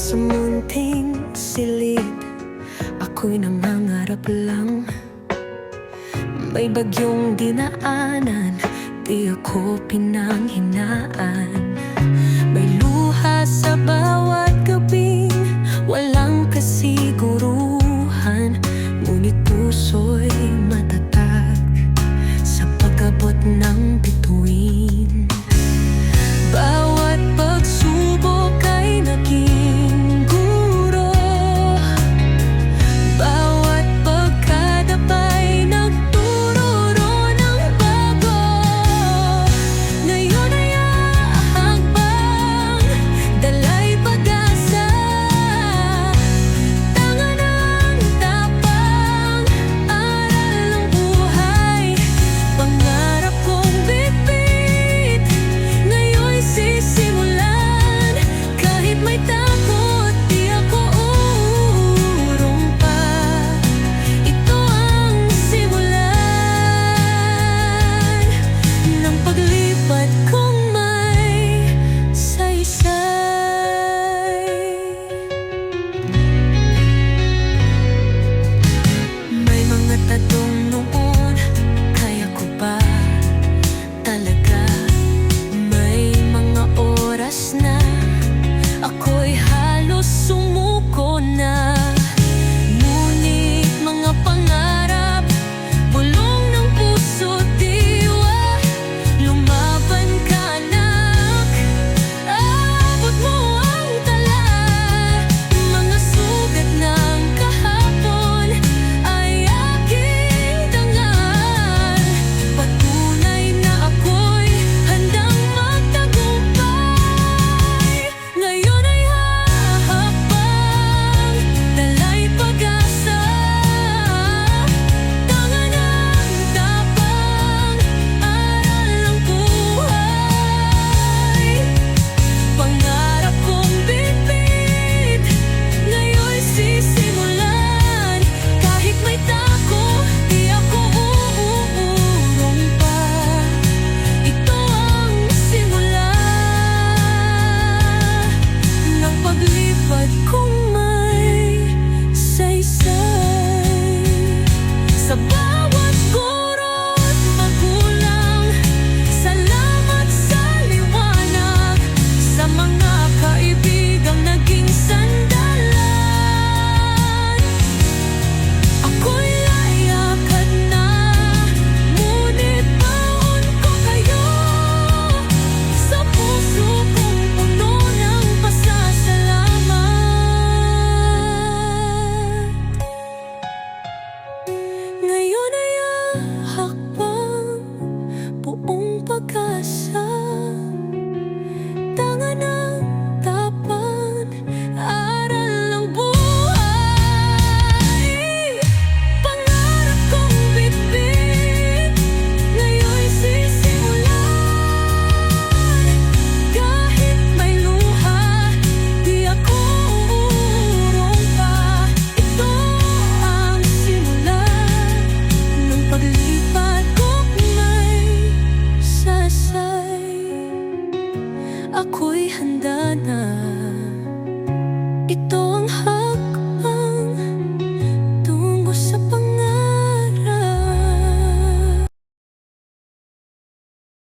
sa munting silid. Ako'y nangangarap lang. May bagyong dinaanan Di ako pinanghinaan. May luha sa bawat gabing Walang kasiguruhan. Ngunit puso'y matatag Sa pagkabot ng bituin 多可笑。的那